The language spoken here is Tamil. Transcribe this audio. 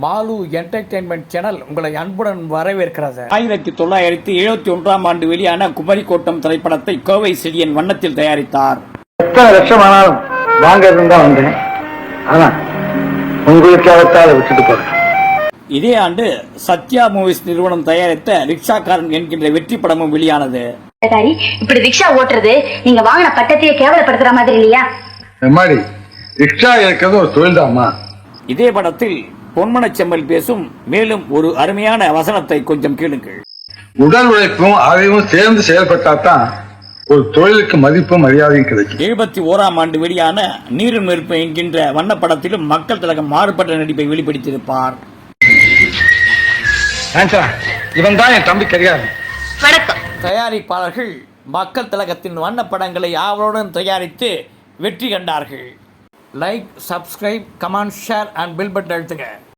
மாலு என்டர்டெயின்மெண்ட் சேனல் உங்களை அன்புடன் வரவேற்கிறது. ஆயிரத்தி தொள்ளாயிரத்தி எழுபத்தி ஒன்றாம் ஆண்டு வெளியான குமரி கோட்டம் திரைப்படத்தை கோவை செடியன் வண்ணத்தில் தயாரித்தார். எத்தனை லட்சம் ஆனாலும் வாங்க தான் வந்தேன் ஆனா உங்களுக்காகத்தான் விட்டுட்டு போறேன். இதே ஆண்டு சத்யா மூவிஸ் நிறுவனம் தயாரித்த ரிக்ஷாக்காரன் என்கின்ற வெற்றி படமும் வெளியானது. இப்படி ரிக்ஷா ஓட்டுறது நீங்க வாங்கின பட்டத்தையே கேவலப்படுத்துற மாதிரி இல்லையா? ரிக்ஷா இருக்கிறது ஒரு தொழில்தாம்மா. இதே படத்தில் பொன்மனச்செம்மல் பேசும். மேலும் ஒரு அருமையான வசனத்தை கொஞ்சம் கேளுங்கள். உடல் உழைப்பும் அறிவும் சேர்ந்து செயல்பட்டாதான் ஒரு தொழிலுக்கு மதிப்பும் மரியாதையும் கிடைக்கும். எழுபத்தி ஓராம் ஆண்டு வெளியான நீரும் நெருப்பு என்கின்ற வண்ணப்படத்திலும் மக்கள் திலகம் மாறுபட்ட நடிப்பை வெளிப்படுத்தியிருப்பார். இவன் தான் என் தம்பி கிடையாது வணக்கம். தயாரிப்பாளர்கள் மக்கள் திலகத்தின் வண்ணப்படங்களை ஆவலுடன் தயாரித்து வெற்றி கண்டார்கள். Like subscribe comment share and bell button அழுத்துங்க.